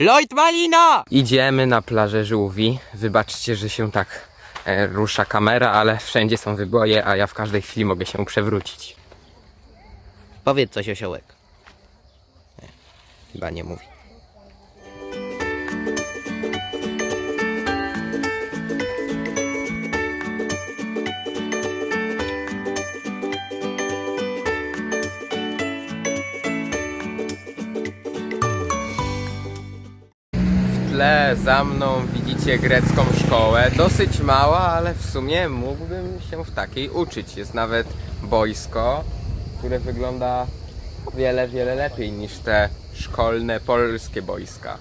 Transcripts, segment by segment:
Lloyd Malina! Idziemy na plażę żółwi. Wybaczcie, że się tak e, rusza kamera, ale wszędzie są wyboje, a ja w każdej chwili mogę się przewrócić. Powiedz coś osiołek. Nie, chyba nie mówi. tle za mną widzicie grecką szkołę. Dosyć mała, ale w sumie mógłbym się w takiej uczyć. Jest nawet boisko, które wygląda wiele, wiele lepiej niż te szkolne polskie boiska.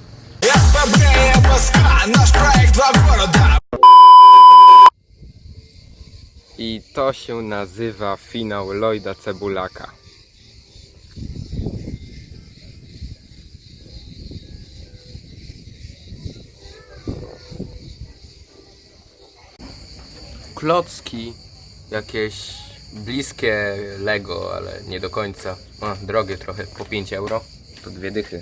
I to się nazywa finał Lloyda Cebulaka. Klocki jakieś bliskie Lego, ale nie do końca. O, drogie trochę, po 5 euro. To dwie dychy.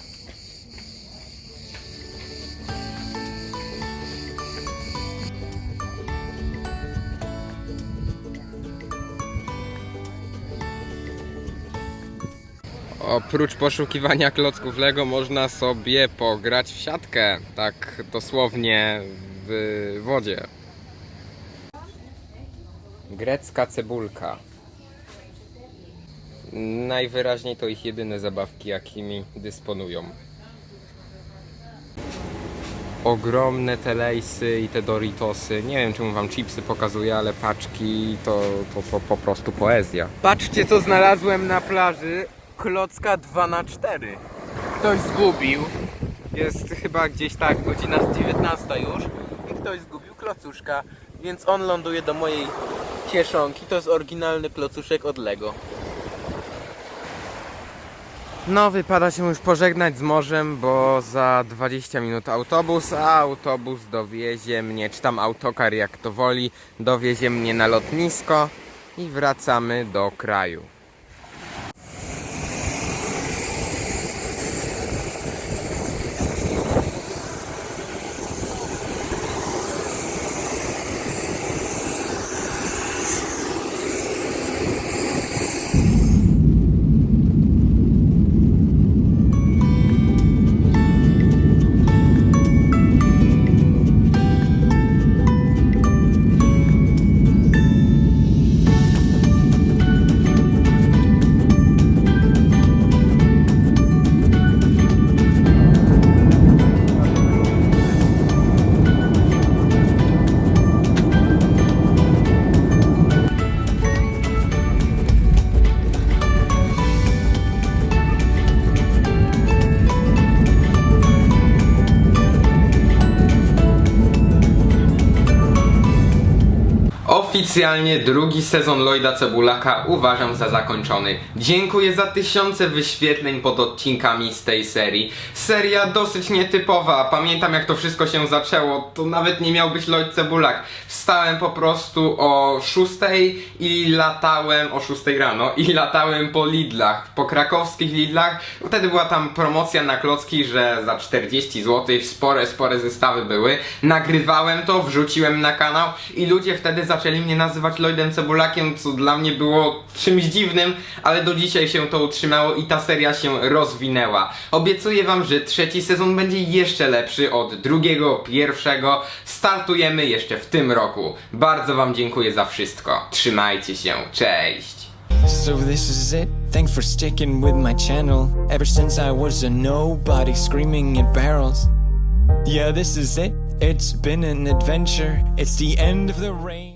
Oprócz poszukiwania klocków Lego można sobie pograć w siatkę, tak dosłownie w wodzie. Grecka cebulka. Najwyraźniej to ich jedyne zabawki, jakimi dysponują. Ogromne te lejsy i te Doritosy. Nie wiem, czemu wam chipsy pokazuję, ale paczki to, to, to po prostu poezja. Patrzcie, co znalazłem na plaży. Klocka 2 na 4 Ktoś zgubił. Jest chyba gdzieś tak godzina z 19 już. I ktoś zgubił klocuszka. Więc on ląduje do mojej kieszonki. To jest oryginalny klocuszek od Lego. No, wypada się już pożegnać z morzem, bo za 20 minut autobus, a autobus dowiezie mnie, czy tam autokar jak to woli, dowiezie mnie na lotnisko i wracamy do kraju. Oficjalnie drugi sezon Lloyda Cebulaka uważam za zakończony. Dziękuję za tysiące wyświetleń pod odcinkami z tej serii. Seria dosyć nietypowa. Pamiętam jak to wszystko się zaczęło. To nawet nie miał być Lloyd Cebulak. Wstałem po prostu o 6 i latałem o 6 rano i latałem po Lidlach, po krakowskich Lidlach. Wtedy była tam promocja na klocki, że za 40 zł spore, spore zestawy były. Nagrywałem to, wrzuciłem na kanał i ludzie wtedy zaczęli mnie nazywać Lloydem Cebulakiem, co dla mnie było czymś dziwnym, ale do dzisiaj się to utrzymało i ta seria się rozwinęła. Obiecuję wam, że trzeci sezon będzie jeszcze lepszy od drugiego, pierwszego. Startujemy jeszcze w tym roku. Bardzo wam dziękuję za wszystko. Trzymajcie się, cześć! So this is it. Thanks for sticking with my channel. Ever since I was a nobody screaming barrels. Yeah, this is it. It's been an adventure. It's the end of the rain.